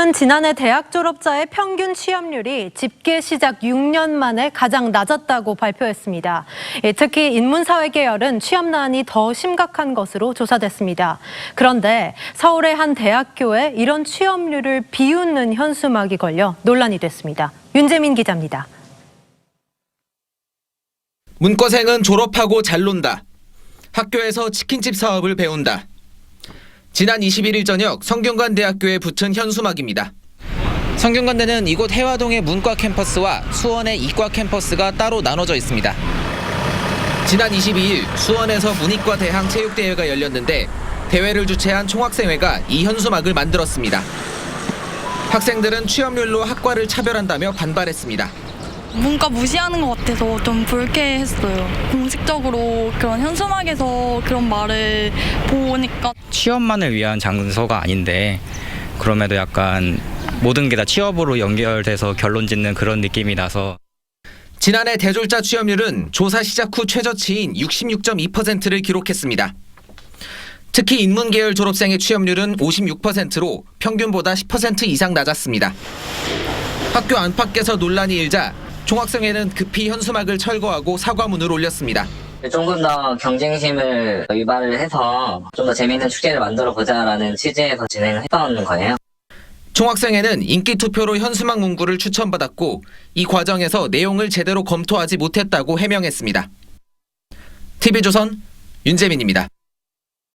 학교는 지난해 대학 졸업자의 평균 취업률이 집계 시작 6년 만에 가장 낮았다고 발표했습니다. 예, 특히 인문사회 계열은 취업난이 더 심각한 것으로 조사됐습니다. 그런데 서울의 한 대학교에 이런 취업률을 비웃는 현수막이 걸려 논란이 됐습니다. 윤재민 기자입니다. 문과생은 졸업하고 잘 논다. 학교에서 치킨집 사업을 배운다. 지난 21일 저녁 성균관 대학교에 붙은 현수막입니다. 성균관대는 이곳 해화동의 문과 캠퍼스와 수원의 이과 캠퍼스가 따로 나눠져 있습니다. 지난 22일 수원에서 문이과 대항 체육대회가 열렸는데 대회를 주최한 총학생회가 이 현수막을 만들었습니다. 학생들은 취업률로 학과를 차별한다며 반발했습니다. 문과 무시하는 것 같아서 좀 불쾌했어요. 공식적으로 그런 현수막에서 그런 말을 보니까 취업만을 위한 장소가 아닌데 그럼에도 약간 모든 게 다 취업으로 연결돼서 결론 짓는 그런 느낌이 나서 지난해 대졸자 취업률은 조사 시작 후 최저치인 66.2%를 기록했습니다. 특히 인문계열 졸업생의 취업률은 56%로 평균보다 10% 이상 낮았습니다. 학교 안팎에서 논란이 일자 총학생회는 급히 현수막을 철거하고 사과문을 올렸습니다. 조금 더 경쟁심을 유발을 해서 좀 더 재미있는 축제를 만들어 보자라는 취지에서 진행을 했던 거예요. 총학생회는 인기 투표로 현수막 문구를 추천받았고 이 과정에서 내용을 제대로 검토하지 못했다고 해명했습니다. TV조선 윤재민입니다.